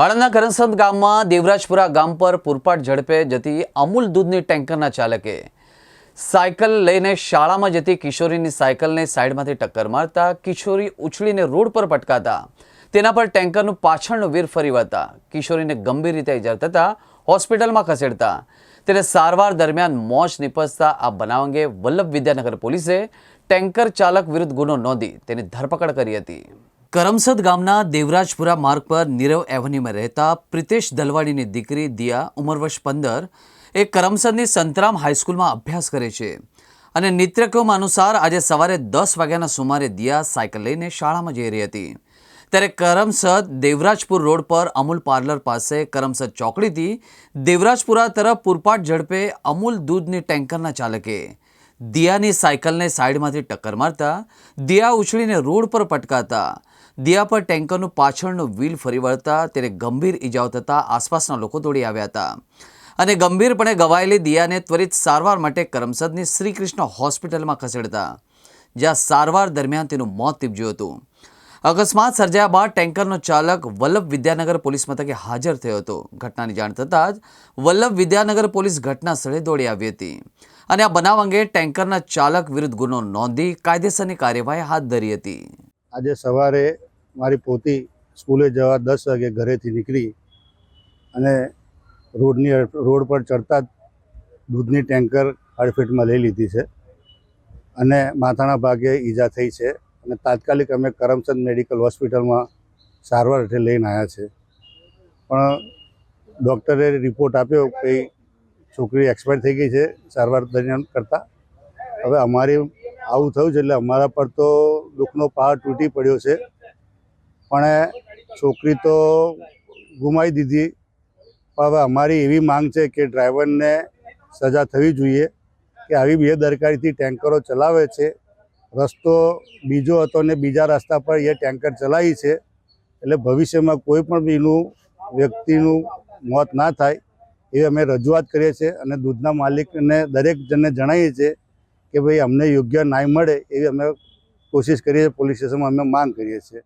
આણંદના કરમસદ ગામમાં દેવરાજપુરા ગામ પર પૂરપાટ ઝડપે જતી અમૂલ દૂધની ટેન્કરના ચાલકે સાયકલ લઈને શાળામાં જતી કિશોરીની સાયકલને સાઈડમાંથી ટક્કર મારતા કિશોરી ઉછળીને રોડ પર પટકાતા. તેના પર ટેન્કરનું પાછળનું વીર ફરી વળતા કિશોરીને ગંભીર રીતે ઇજા થતા હોસ્પિટલમાં ખસેડતા. તેને સારવાર દરમિયાન મોજ નિપજતા આ બનાવ અંગે વલ્લભ વિદ્યાનગર પોલીસે ટેન્કર ચાલક વિરુદ્ધ ગુનો નોંધી તેની ધરપકડ કરી હતી. કરમસદ ગામના દેવરાજપુરા માર્ગ પર નીરવ એવન્યુમાં રહેતા પ્રિતેશ દલવાડીની દીકરી દિયા, ઉંમર વર્ષ પંદર, એ કરમસદની સંતરામ હાઈસ્કૂલમાં અભ્યાસ કરે છે અને નિત્યક્રમ અનુસાર આજે સવારે દસ વાગ્યાના સુમારે દિયા સાયકલ લઈને શાળામાં જઈ રહી હતી. ત્યારે કરમસદ દેવરાજપુર રોડ પર અમૂલ પાર્લર પાસે કરમસદ ચોકડીથી દેવરાજપુરા તરફ પૂરપાટ ઝડપે અમૂલ દૂધની ટેન્કરના ચાલકે દિયાની સાયકલને સાઈડમાંથી ટક્કર મારતા, દિયા ઉછળીને રોડ પર પટકાતા. દિયા પર ટેન્કરનું પાછળનું વ્હીલ ફરી વળતા, તેને ગંભીર ઈજાઓ થતાં આસપાસના લોકો દોડી આવ્યા હતા. અને ગંભીરપણે ગવાયેલી દિયાને ત્વરિત સારવાર માટે કરમસદની શ્રીકૃષ્ણ હોસ્પિટલમાં ખસેડતા, જ્યાં સારવાર દરમિયાન તેનું મોત નીપજ્યું હતું. અકસ્માત સર્જાયા બાદ ટેન્કરનો ચાલક વલ્લભ વિદ્યાનગર પોલીસ મથકે હાજર થયો હતો. ઘટનાની જાણ થતાં જ વલ્લભ વિદ્યાનગર પોલીસ ઘટના સ્થળે દોડી આવી હતી. અને આ બનાવ અંગે ટેન્કરના ચાલક વિરુદ્ધ ગુનો નોંધી કાયદેસરની કાર્યવાહી હાથ ધરી હતી. આજે સવારે મારી પોતી સ્કૂલે જવા દસ વાગે ઘરેથી નીકળી અને રોડની રોડ પર ચડતા જ દૂધની ટેન્કર હડફેટમાં લઈ લીધી છે અને માથાના ભાગે ઈજા થઈ છે અને તાત્કાલિક અમે કરમચંદ મેડિકલ હોસ્પિટલમાં સારવાર હેઠળ લઈને આવ્યા છે. પણ ડૉક્ટરે રિપોર્ટ આપ્યો કે છોકરી એક્સપાયર થઈ ગઈ છે સારવાર દરમિયાન કરતાં. હવે અમારી આવું થયું છે એટલે અમારા પર તો દુઃખનો પહાડ તૂટી પડ્યો છે. પણ છોકરી તો ગુમાવી દીધી. પણ હવે અમારી એવી માંગ છે કે ડ્રાઈવરને સજા થવી જોઈએ કે આવી બેદરકારીથી ટેન્કરો ચલાવે છે. રસ્તો બીજો હતો ને બીજા રસ્તા પર એ ટેન્કર ચલાવી છે. એટલે ભવિષ્યમાં કોઈ પણ બીનું વ્યક્તિનું મોત ના થાય. એવી અમે રજૂઆત કરીએ છીએ અને દૂધના માલિકને દરેક જણને જણાવીએ છીએ કે ભાઈ અમને યોગ્ય ન્યાય મળે એવી અમે કોશિશ કરીએ છીએ, પોલીસ સ્ટેશનમાં અમે માંગ કરીએ છીએ.